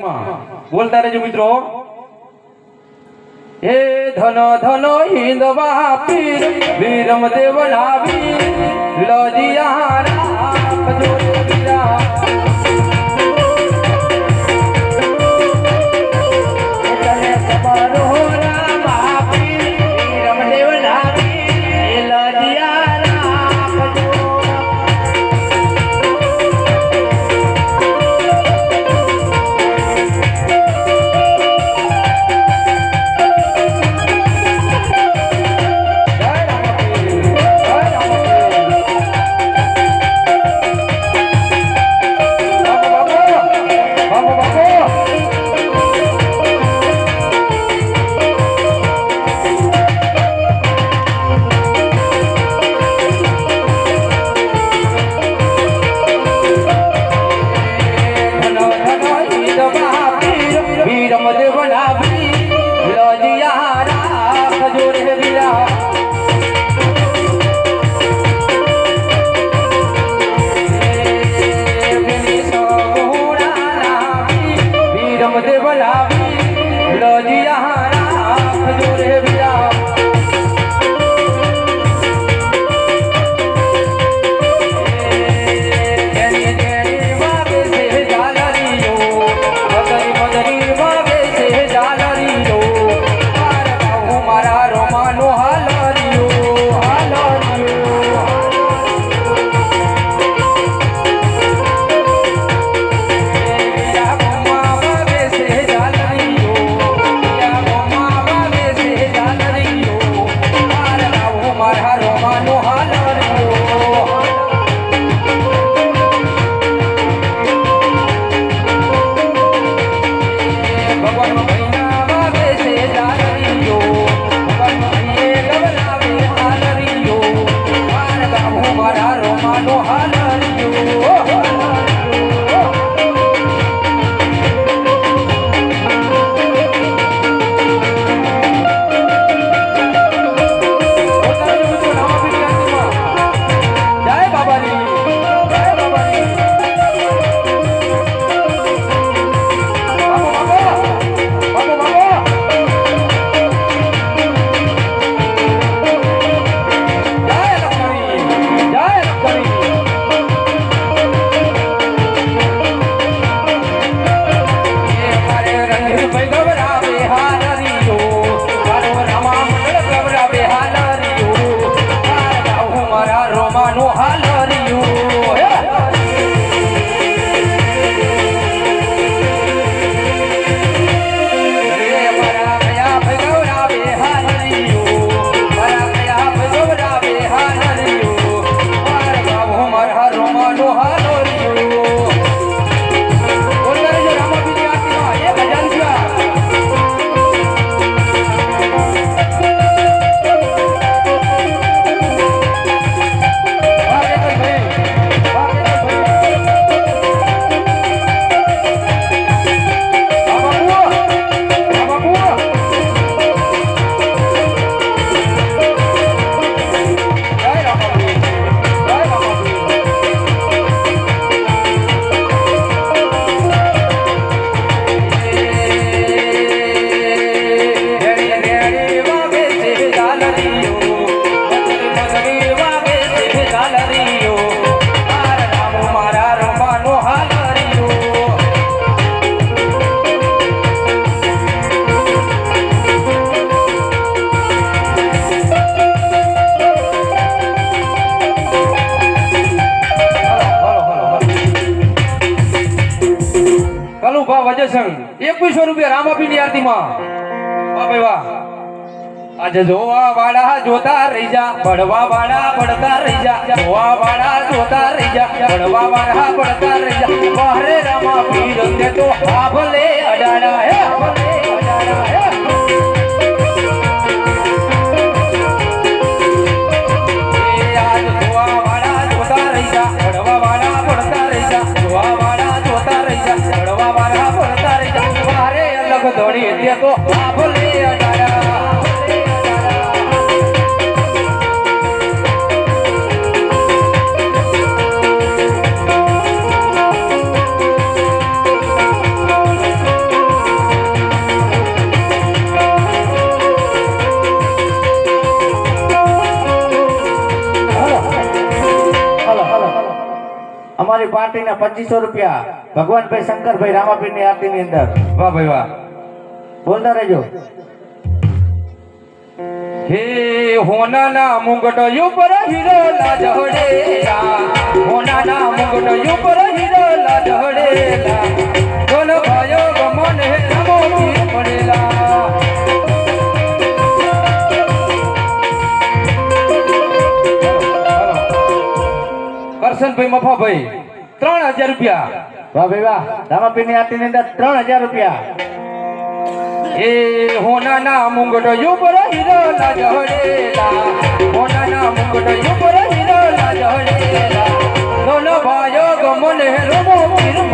બોલતા રહેજો મિત્રો. હે ધન ધન હિન્દ વાપી વીરમ દેવ લાવી લજિયા રાખજો આજે જોવા વાળા જોતા રહી જા પડવા વાળા પડતા રહી જા, જોવા વાળા જોતા રહી જા પડવા વાળા પડતા રહી જા. બહારે રામા પીર તે તો આ ભલે અડાડા હે. પડવા વાળા પડતા રહી જા જોવા વાળા જોતા રહી જા પડવા વાળા પડતા લાખ દોડી અમારી પાર્ટીના પચીસો રૂપિયા ભગવાન ભાઈ શંકરભાઈ રામાપીરની આરતીની અંદર. વાહ ભાઈ વાહ. બોલતા રહેજો. હે હોનાના મુંગટ ઉપર હીરો લાજહડેલા. હોનાના મુંગટ ઉપર હીરો લાજહડેલા. કોન ભાયો ગમન હે નમો પડેલા કરશનભાઈ મફાભાઈ ત્રણ હજાર રૂપિયા. વાહ ભાઈ વાહ રામાપીરની આરતીની અંદર ત્રણ હજાર રૂપિયા. એ હોનાના મુંગટ ઉપર હીરો લાજહડેલા હોનાના મુંગટ ઉપર હીરો લાજહડેલા દોનો ભાયો ગમન હે રોમો પીર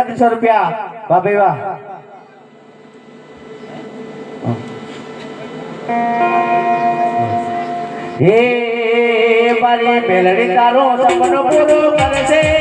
એકત્રીસો રૂપિયા. વાહ ભાઈ વાહ. હે મારી મેલડી તારો સપનો પૂરો કરશે.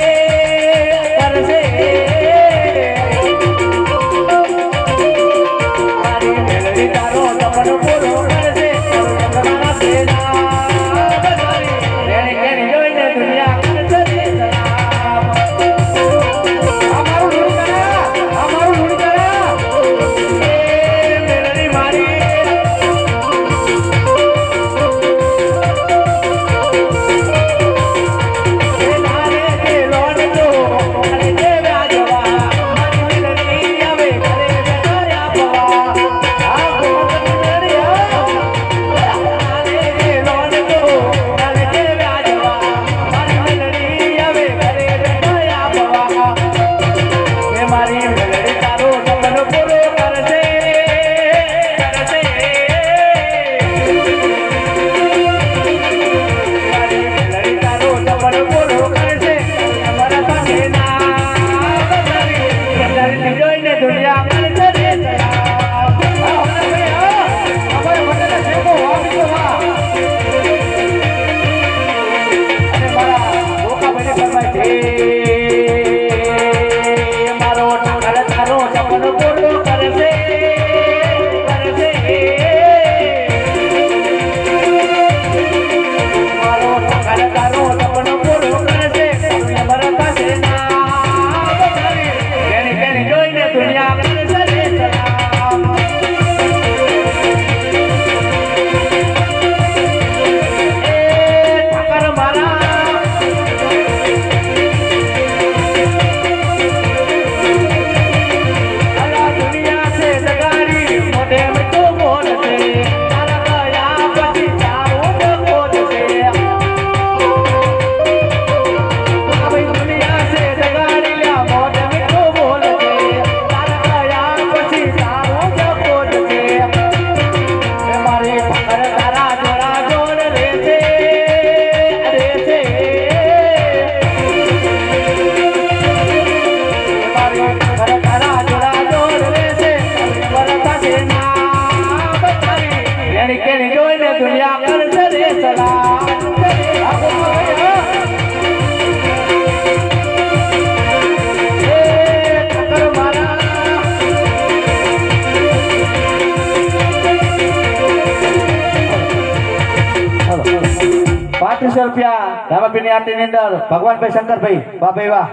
પાંત્રીસો રૂપિયા રામાપીરની આરતીની અંદર ભગવાનભાઈ શંકરભાઈ, બાપે વાહ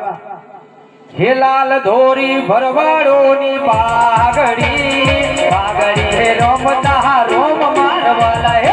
હે લાલ ધોરી ભરવાડોની પાઘડી. પાઘડી હે રમતા રોમ મારવાલા. હે હે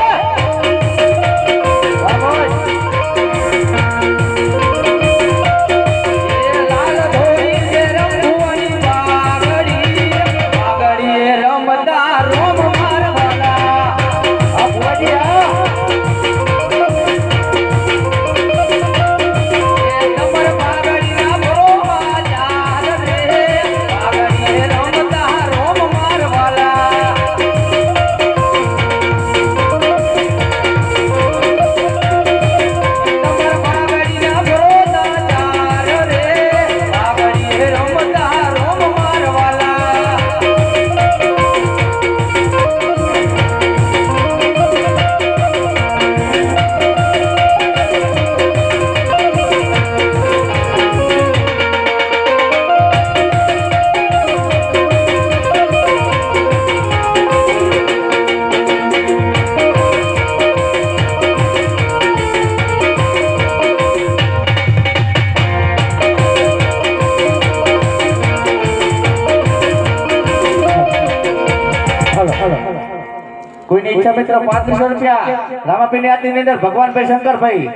કોઈની ઈચ્છા મિત્ર પાંત્રીસો રૂપિયા રામાપીરની આરતીની અંદર ભગવાનભાઈ શંકરભાઈ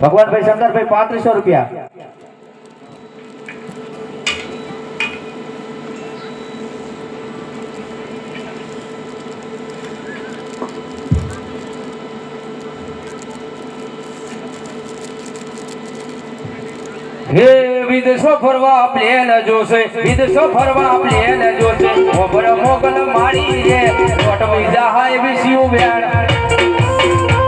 ભગવાનભાઈ શંકરભાઈ પાંત્રીસો રૂપિયા હે વિદેશો ફરવા પ્લેન જોશે વિદેશો ફરવા પ્લેન જોશે. ઓભર મોગલ મારી રે નોટ વિઝા હાય વિસ્યુ બેન. ઇન્ડિયા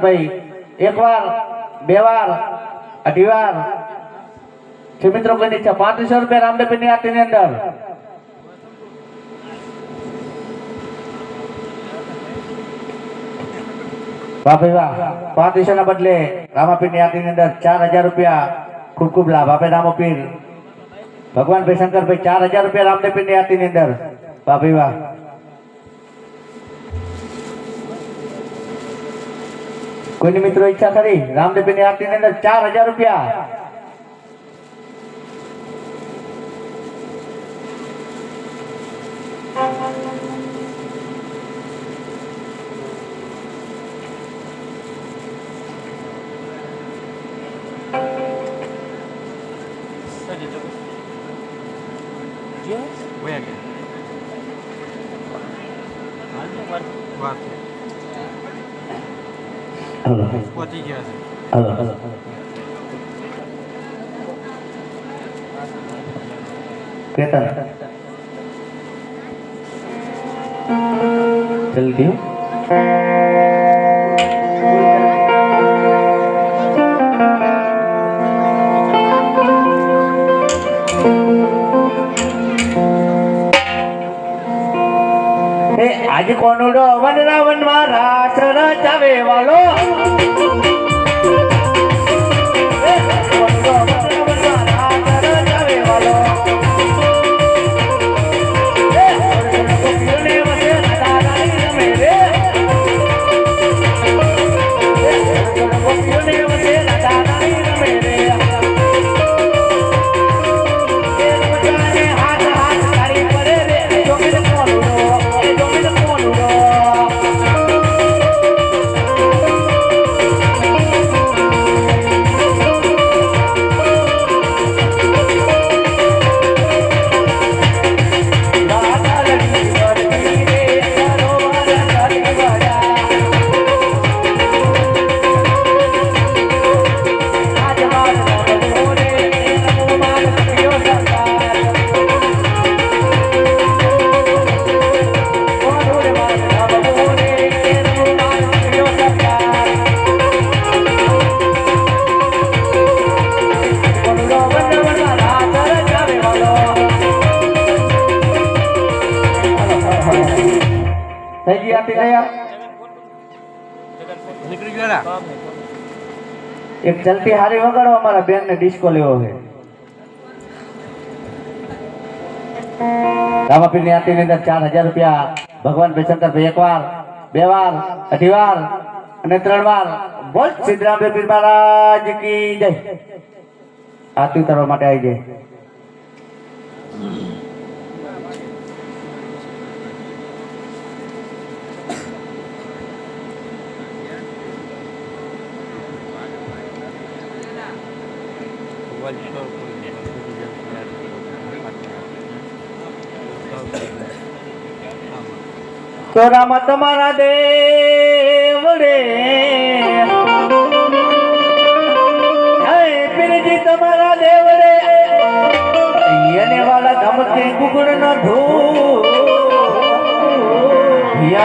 ભગવાનભાઈ શંકરભાઈ એક વાર બે વાર અઢી વાર છે મિત્રો કોઈની ઈચ્છા પાંત્રીસો રૂપિયા રામદેવની આરતીની અંદર. વાહ ભાઈ વાહ ના બદલે રામાપીરની આરતીની અંદર ચાર હજાર રૂપિયા ખૂબ ખૂબ લાભ આપે રામપીર. ભગવાન ભાઈ ચાર હજાર રૂપિયા રામદેવપીરની આરતીની અંદર. વાહ ભાઈ વાહ. કોઈની મિત્રો ઈચ્છા ખરી રામદેવપીરની આરતીની અંદર ચાર હજાર રૂપિયા. હલો પહોંચી ગયા છે. હલો હલો જલ્દી આજે એ આજે રાવણ વનમાં રાસ રચાવે વાલો. નીકળી ગયા એક ચલતી હારી વગાડો, અમારા બેન ને ડિસ્કો લેવો છે. રામાપીરની આરતી ની અંદર ચાર હજાર રૂપિયા. ભગવાન ભાઈ એક વાર, બે વાર, અઢી વાર અને ત્રણ વાર. બોલ સિદ્ધરામ મહારાજ કી જય. આરતી ઉતારવા માટે આવી જાય. તો રામ તમારા દેવડે પીરજી તમારા દેવડે એને વાળા ધમકે કુકડ ન ધો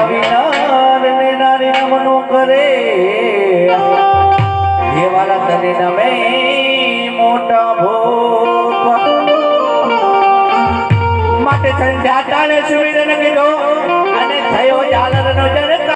વિનાર ને કરે. એ વાળા તને નમે મોટા ભોગ. માટે સંધ્યા જાતાને સુવિધન કીધો અને થયો જાલરનો જને